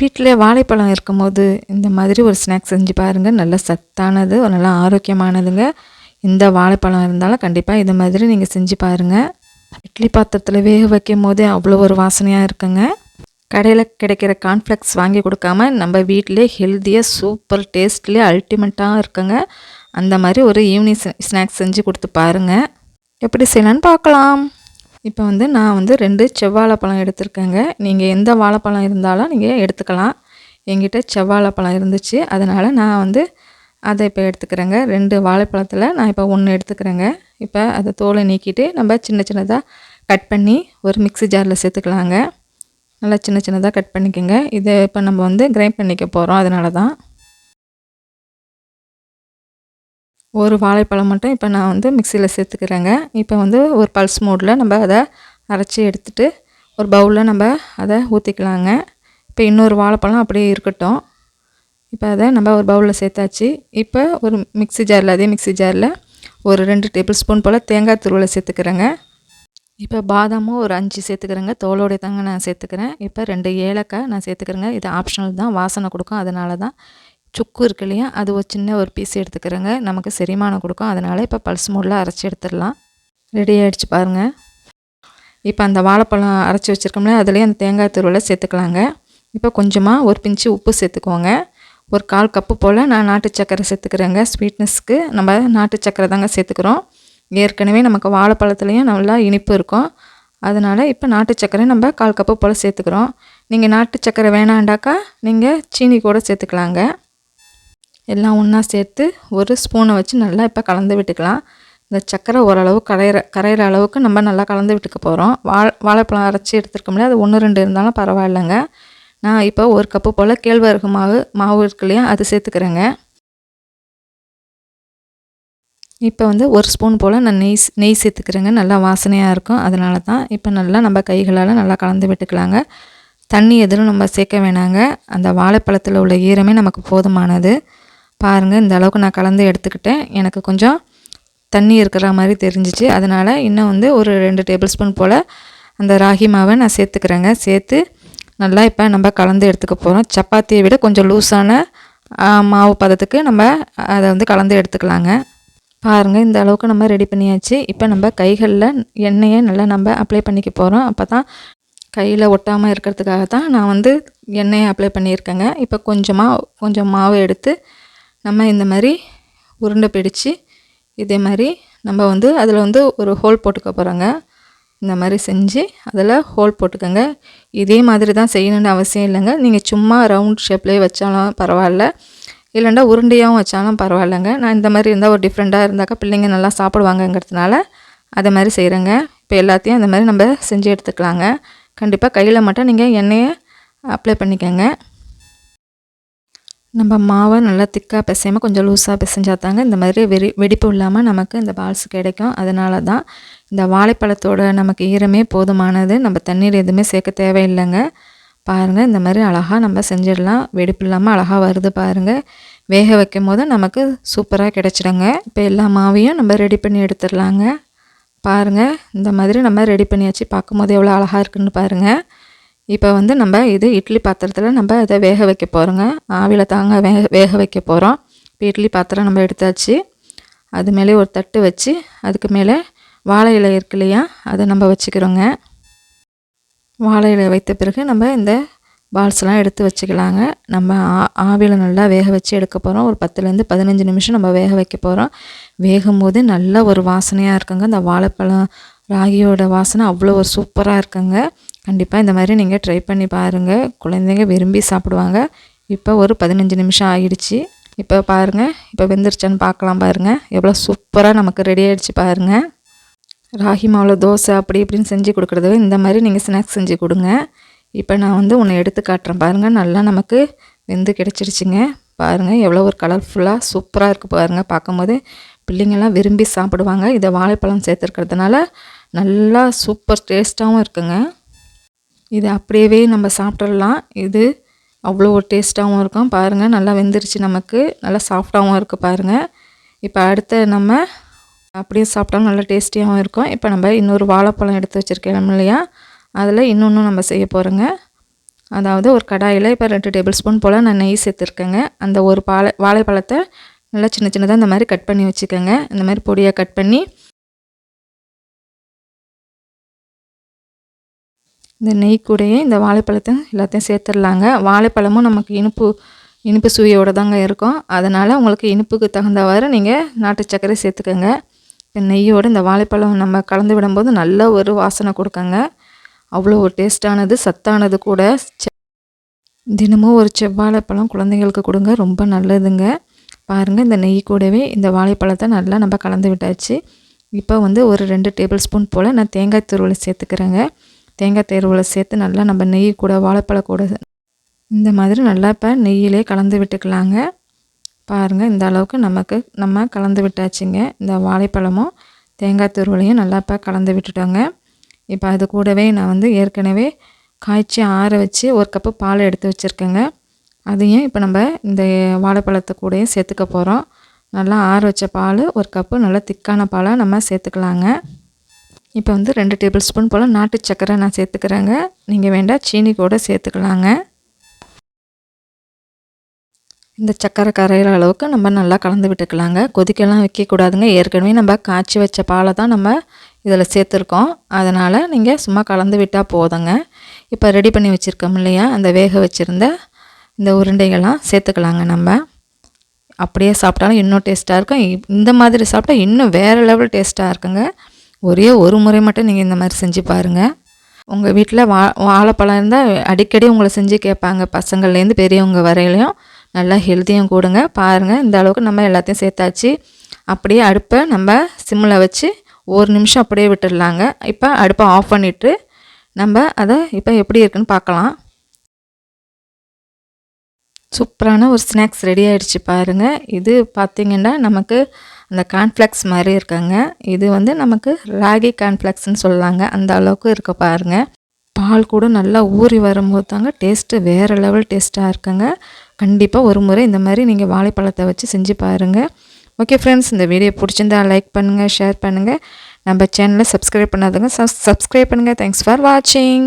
வீட்டில் வாழைப்பழம் இருக்கும்போது இந்த மாதிரி ஒரு ஸ்நாக்ஸ் செஞ்சு பாருங்கள் நல்ல சத்தானது ஒரு நல்ல ஆரோக்கியமானதுங்க. இந்த வாழைப்பழம் இருந்தாலும் கண்டிப்பாக இது மாதிரி நீங்கள் செஞ்சு பாருங்கள் இட்லி பாத்திரத்தில் வேக வைக்கும் போதே அவ்வளோ ஒரு வாசனையாக இருக்குங்க. கடையில் கிடைக்கிற கான்ஃப்ளெக்ஸ் வாங்கி கொடுக்காம நம்ம வீட்டிலே ஹெல்த்தியாக சூப்பர் டேஸ்ட்லேயே அல்டிமேட்டாக இருக்குங்க. அந்த மாதிரி ஒரு ஈவினிங் ஸ்நாக்ஸ் செஞ்சு கொடுத்து பாருங்கள் எப்படி செய்யலான்னு பார்க்கலாம். இப்போ வந்து நான் வந்து ரெண்டு செவ்வாழைப்பழம் எடுத்திருக்கேங்க. நீங்கள் எந்த வாழைப்பழம் இருந்தாலும் நீங்கள் எடுத்துக்கலாம். என்கிட்ட செவ்வாழைப்பழம் இருந்துச்சு. அதனால் நான் வந்து அதை இப்போ எடுத்துக்கிறேங்க. ரெண்டு வாழைப்பழத்தில் நான் இப்போ ஒன்று எடுத்துக்கிறேங்க. இப்போ அதை தோலை நீக்கிட்டு நம்ம சின்ன சின்னதாக கட் பண்ணி ஒரு மிக்ஸி ஜாரில் சேர்த்துக்கலாங்க. நல்லா சின்ன சின்னதாக கட் பண்ணிக்கோங்க. இதை இப்போ நம்ம வந்து கிரைண்ட் பண்ணிக்க போகிறோம் அதனால தான் ஒரு வாழைப்பழம் மட்டும் இப்போ நான் வந்து மிக்சியில் சேர்த்துக்கிறேங்க. இப்போ வந்து ஒரு பல்ஸ் மோடில் நம்ம அதை அரைச்சி எடுத்துகிட்டு ஒரு பவுலில் நம்ம அதை ஊற்றிக்கலாங்க இப்போ இன்னொரு வாழைப்பழம் அப்படியே இருக்கட்டும். இப்போ அதை நம்ம ஒரு பவுலில் சேர்த்தாச்சு. இப்போ ஒரு மிக்ஸி ஜாரில் அதே மிக்ஸி ஜாரில் ஒரு ரெண்டு டேபிள் ஸ்பூன் போல் தேங்காய் துருவலை சேர்த்துக்கிறேங்க. இப்போ பாதாமும் ஒரு அஞ்சு சேர்த்துக்கிறேங்க. தோலோடைய தாங்க நான் சேர்த்துக்கிறேன். இப்போ ரெண்டு ஏலக்காய் நான் சேர்த்துக்கிறேங்க. இது ஆப்ஷனல் தான். வாசனை கொடுக்கும். அதனால தான் சுக்கு இருக்கு இல்லையா? அது ஒரு சின்ன ஒரு பீஸ் எடுத்துக்கிறேங்க. நமக்கு செரிமானம் கொடுக்கும். அதனால் இப்போ பல்ஸ் மூடில் அரைச்சி எடுத்துடலாம். ரெடி ஆகிடுச்சு பாருங்கள் இப்போ அந்த வாழைப்பழம் அரைச்சி வச்சுருக்கோம்ல அதுலேயே அந்த தேங்காய் துருவலை சேர்த்துக்கலாங்க. இப்போ கொஞ்சமாக ஒரு பிஞ்சு உப்பு சேர்த்துக்கோங்க. ஒரு கால் கப்பு போல் நான் நாட்டு சக்கரை சேர்த்துக்கிறேங்க. ஸ்வீட்னஸ்க்கு நம்ம நாட்டு சக்கரை தாங்க சேர்த்துக்கிறோம். ஏற்கனவே நமக்கு வாழைப்பழத்துலேயும் நல்லா இனிப்பு இருக்கும். அதனால் இப்போ நாட்டு சக்கரை நம்ம கால் கப்பு போல் சேர்த்துக்கிறோம். நீங்கள் நாட்டு சக்கரை வேணாண்டாக்கா நீங்கள் சீனி கூட சேர்த்துக்கலாங்க. எல்லாம் ஒன்றா சேர்த்து ஒரு ஸ்பூனை வச்சு நல்லா இப்போ கலந்து விட்டுக்கலாம். இந்த சக்கரை ஓரளவு கரையிற கரையிற அளவுக்கு நம்ம நல்லா கலந்து விட்டுக்க போகிறோம் வாழை வாழைப்பழம் அரைச்சி எடுத்துருக்க அது ஒன்று ரெண்டு இருந்தாலும் பரவாயில்லைங்க. நான் இப்போ ஒரு கப்பு போல் கேழ்வரகு மாவு மாவு இருக்கு இல்லையா அது சேர்த்துக்கிறேங்க. இப்போ வந்து ஒரு ஸ்பூன் போல் நான் நெய் நெய் சேர்த்துக்கிறேங்க. நல்லா வாசனையாக இருக்கும். அதனால தான் இப்போ நல்லா நம்ம கைகளால் நல்லா கலந்து விட்டுக்கலாங்க. தண்ணி எதுவும் நம்ம சேர்க்க வேணாங்க. அந்த வாழைப்பழத்தில் உள்ள ஈரமே நமக்கு போதுமானது. பாருங்கள் இந்த அளவுக்கு நான் கலந்து எடுத்துக்கிட்டேன். எனக்கு கொஞ்சம் தண்ணி இருக்கிற மாதிரி தெரிஞ்சிச்சு. அதனால் இன்னும் வந்து ஒரு ரெண்டு டேபிள் ஸ்பூன் போல் அந்த ராகி மாவை நான் சேர்த்துக்கிறேங்க. சேர்த்து நல்லா இப்போ நம்ம கலந்து எடுத்துக்க போகிறோம் சப்பாத்தியை விட கொஞ்சம் லூஸான மாவு பதத்துக்கு நம்ம அதை வந்து கலந்து எடுத்துக்கலாங்க. பாருங்கள் இந்த அளவுக்கு நம்ம ரெடி பண்ணியாச்சு. இப்போ நம்ம கைகளில் எண்ணெயை நல்லா நம்ம அப்ளை பண்ணிக்க போகிறோம் அப்போ தான் கையில் ஒட்டாமல் இருக்கிறதுக்காக தான் நான் வந்து எண்ணெயை அப்ளை பண்ணியிருக்கேங்க. இப்போ கொஞ்சமாக கொஞ்சம் மாவு எடுத்து நம்ம இந்த மாதிரி உருண்டை பிடிச்சு இதே மாதிரி நம்ம வந்து அதில் வந்து ஒரு ஹோல் போட்டுக்க போகிறோங்க இந்த மாதிரி செஞ்சு அதில் ஹோல் போட்டுக்கோங்க. இதே மாதிரி தான் செய்யணுன்னு அவசியம் இல்லைங்க. நீங்கள் சும்மா ரவுண்ட் ஷேப்லேயே வச்சாலும் பரவாயில்ல. இல்லைண்டா உருண்டையாகவும் வச்சாலும் பரவாயில்லைங்க. நான் இந்த மாதிரி இருந்தால் ஒரு டிஃப்ரெண்ட்டாக இருந்தாக்கா பிள்ளைங்க நல்லா சாப்பிடுவாங்கங்கிறதுனால அதை மாதிரி செய்கிறேங்க இப்போ எல்லாத்தையும் அந்த மாதிரி நம்ம செஞ்சு எடுத்துக்கலாங்க. கண்டிப்பாக கையில் மட்டும் நீங்கள் எண்ணெயை அப்ளை பண்ணிக்கோங்க. நம்ம மாவை நல்லா திக்காக பிசையாமல் கொஞ்சம் லூஸாக பிசைஞ்சா தாங்க இந்த மாதிரி வெறி வெடிப்பு இல்லாமல் நமக்கு இந்த பால்ஸ் கிடைக்கும். அதனால தான் இந்த வாழைப்பழத்தோட நமக்கு ஈரமே போதுமானது. நம்ம தண்ணீர் எதுவுமே சேர்க்க தேவையில்லைங்க. பாருங்கள் இந்த மாதிரி அழகாக நம்ம செஞ்சிடலாம். வெடிப்பு இல்லாமல் அழகாக வருது பாருங்கள் வேக வைக்கும் போது நமக்கு சூப்பராக கிடச்சிடுங்க. இப்போ எல்லா மாவையும் நம்ம ரெடி பண்ணி எடுத்துடலாங்க. பாருங்கள் இந்த மாதிரி நம்ம ரெடி பண்ணியாச்சு. பார்க்கும்போது எவ்வளோ அழகாக இருக்குன்னு பாருங்கள் இப்போ வந்து நம்ம இது இட்லி பாத்திரத்தில் நம்ம அதை வேக வைக்க போகிறோங்க ஆவியில் தாங்க வேக வேக வைக்க போகிறோம் இப்போ இட்லி பாத்திரம் நம்ம எடுத்தாச்சு. அது மேலே ஒரு தட்டு வச்சு அதுக்கு மேலே வாழை இலை இருக்கு இல்லையா அதை நம்ம வச்சுக்கிறோங்க. வாழை இலை வைத்த பிறகு நம்ம இந்த பால்ஸ்லாம் எடுத்து வச்சுக்கலாங்க. நம்ம ஆ ஆவியில் நல்லா வேக வச்சு எடுக்க போகிறோம் ஒரு பத்துலேருந்து பதினஞ்சு நிமிஷம் நம்ம வேக வைக்க போகிறோம் வேகும் போது நல்ல ஒரு வாசனையாக இருக்குங்க. இந்த வாழைப்பழம் ராகியோட வாசனை அவ்வளோ ஒரு சூப்பராக இருக்குங்க. கண்டிப்பாக இந்த மாதிரி நீங்கள் ட்ரை பண்ணி பாருங்கள் குழந்தைங்க விரும்பி சாப்பிடுவாங்க. இப்போ ஒரு பதினஞ்சு நிமிஷம் ஆகிடுச்சு இப்போ பாருங்கள் இப்போ வெந்துருச்சான்னு பார்க்கலாம் பாருங்கள் எவ்வளோ சூப்பராக நமக்கு ரெடி ஆகிடுச்சு பாருங்கள் ராகி மாவில் தோசை அப்படி இப்படின்னு செஞ்சு கொடுக்குறத இந்த மாதிரி நீங்கள் ஸ்நாக்ஸ் செஞ்சு கொடுங்க. இப்போ நான் வந்து உன்னை எடுத்து காட்டுறேன் பாருங்கள் நல்லா நமக்கு வெந்து கிடச்சிருச்சுங்க. பாருங்கள் எவ்வளோ ஒரு கலர்ஃபுல்லாக சூப்பராக இருக்குது பாருங்கள் பார்க்கும்போது பிள்ளைங்கள்லாம் விரும்பி சாப்பிடுவாங்க. இதை வாழைப்பழம் சேர்த்துருக்கிறதுனால நல்லா சூப்பர் டேஸ்ட்டாகவும் இருக்குங்க. இது அப்படியே நம்ம சாப்பிட்றலாம் இது அவ்வளோ டேஸ்ட்டாகவும் இருக்கும். பாருங்கள் நல்லா வெந்துருச்சு நமக்கு. நல்லா சாஃப்டாகவும் இருக்குது பாருங்கள் இப்போ அடுத்த நம்ம அப்படியே சாப்பிட்டாலும் நல்லா டேஸ்டியாகவும் இருக்கும். இப்போ நம்ம இன்னொரு வாழைப்பழம் எடுத்து வச்சுருக்கோம் இல்லையா? அதில் இன்னொன்று நம்ம செய்ய போகிறோங்க அதாவது ஒரு கடாயில் இப்போ ரெண்டு டேபிள் ஸ்பூன் போல் நான் நெய் சேர்த்துருக்கேங்க. அந்த ஒரு பாலை வாழைப்பழத்தை நல்லா சின்ன சின்னதாக இந்த மாதிரி கட் பண்ணி வச்சுக்கோங்க. இந்த மாதிரி பொடியாக கட் பண்ணி. இந்த நெய் கூடையே இந்த வாழைப்பழத்தை எல்லாத்தையும் சேர்த்துடலாங்க. வாழைப்பழமும் நமக்கு இனிப்பு இனிப்பு சுவையோடு தாங்க இருக்கும். அதனால் உங்களுக்கு இனிப்புக்கு தகுந்தவாறு நீங்கள் நாட்டு சர்க்கரை சேர்த்துக்கோங்க. இப்போ நெய்யோடு இந்த வாழைப்பழம் நம்ம கலந்து விடும்போது நல்ல ஒரு வாசனை கொடுக்குங்க. அவ்வளோ ஒரு டேஸ்ட்டானது சத்தானது கூட. தினமும் ஒரு செவ்வாழைப்பழம் குழந்தைங்களுக்கு கொடுங்க. ரொம்ப நல்லதுங்க. பாருங்கள் இந்த நெய் கூடவே இந்த வாழைப்பழத்தை நல்லா நம்ம கலந்து விட்டாச்சு. இப்போ வந்து ஒரு ரெண்டு டேபிள் ஸ்பூன் போல் நான் தேங்காய் துருவலை சேர்த்துக்கிறேங்க. தேங்காய் தேர்வில் சேர்த்து நல்லா நம்ம நெய் கூட வாழைப்பழம் கூட இந்த மாதிரி நல்லா இப்போ நெய்யிலே கலந்து விட்டுக்கலாங்க. பாருங்கள் இந்த அளவுக்கு நமக்கு நம்ம கலந்து விட்டாச்சுங்க. இந்த வாழைப்பழமும் தேங்காய் துருவலையும் நல்லா இப்போ கலந்து விட்டுட்டோங்க. இப்போ அது கூடவே நான் வந்து ஏற்கனவே காய்ச்சி ஆற வச்சு ஒரு கப்பு பால் எடுத்து வச்சுருக்கேங்க. அதையும் இப்போ நம்ம இந்த வாழைப்பழத்தை கூடயும் சேர்த்துக்க போகிறோம் நல்லா ஆற வச்ச பால் ஒரு கப்பு நல்லா திக்கான பாலாக நம்ம சேர்த்துக்கலாங்க. இப்போ வந்து ரெண்டு டேபிள் ஸ்பூன் போல் நாட்டு சக்கரை நான் சேர்த்துக்கிறேங்க. நீங்கள் வேண்டாம் சீனி கூட சேர்த்துக்கலாங்க. இந்த சக்கரை கரையிற அளவுக்கு நம்ம நல்லா கலந்து விட்டுக்கலாங்க. கொதிக்கெல்லாம் வைக்கக்கூடாதுங்க ஏற்கனவே நம்ம காய்ச்சி வச்ச பாலை தான் நம்ம இதில் சேர்த்துருக்கோம். அதனால் நீங்கள் சும்மா கலந்து விட்டால் போதுங்க. இப்போ ரெடி பண்ணி வச்சுருக்கோம் இல்லையா? அந்த வேக வச்சுருந்த இந்த உருண்டைகள்லாம் சேர்த்துக்கலாங்க நம்ம. அப்படியே சாப்பிட்டாலும் இன்னும் டேஸ்ட்டாக இருக்கும். இந்த மாதிரி சாப்பிட்டா இன்னும் வேறு லெவல் டேஸ்ட்டாக இருக்குங்க. ஒரே ஒரு முறை மட்டும் நீங்கள் இந்த மாதிரி செஞ்சு பாருங்கள் உங்கள் வீட்டில் வா வாழைப்பழம் இருந்தால் அடிக்கடி உங்களை செஞ்சு கேட்பாங்க. பசங்கள்லேருந்து பெரியவங்க வரையிலையும் நல்லா ஹெல்த்தியும் கூடுங்க. பாருங்கள் இந்த அளவுக்கு நம்ம எல்லாத்தையும் சேர்த்தாச்சு. அப்படியே அடுப்பை நம்ம சிம்மில் வச்சு ஒரு நிமிஷம் அப்படியே விட்டுடலாங்க. இப்போ அடுப்பை ஆஃப் பண்ணிவிட்டு நம்ம அதை இப்போ எப்படி இருக்குன்னு பார்க்கலாம். சூப்பரான ஒரு ஸ்நாக்ஸ் ரெடி ஆகிடுச்சு பாருங்கள் இது பார்த்திங்கன்னா நமக்கு அந்த கான்ஃப்ளெக்ஸ் மாதிரி இருக்காங்க. இது வந்து நமக்கு ராகி கான்ஃப்ளெக்ஸ்னு சொல்லலாங்க அந்த அளவுக்கு இருக்க பாருங்கள் பால் கூட நல்லா ஊறி வரும்போது தாங்க டேஸ்ட்டு வேறு லெவல் டேஸ்ட்டாக இருக்குங்க. கண்டிப்பாக ஒரு முறை இந்த மாதிரி நீங்கள் வாழைப்பழத்தை வச்சு செஞ்சு பாருங்கள் ஓகே ஃப்ரெண்ட்ஸ் இந்த வீடியோ பிடிச்சிருந்தா லைக் பண்ணுங்கள் ஷேர் பண்ணுங்கள் நம்ம சேனலை சப்ஸ்கிரைப் பண்ணாதுங்க சப்ஸ்கிரைப் பண்ணுங்கள் தேங்க்ஸ் ஃபார் வாட்சிங்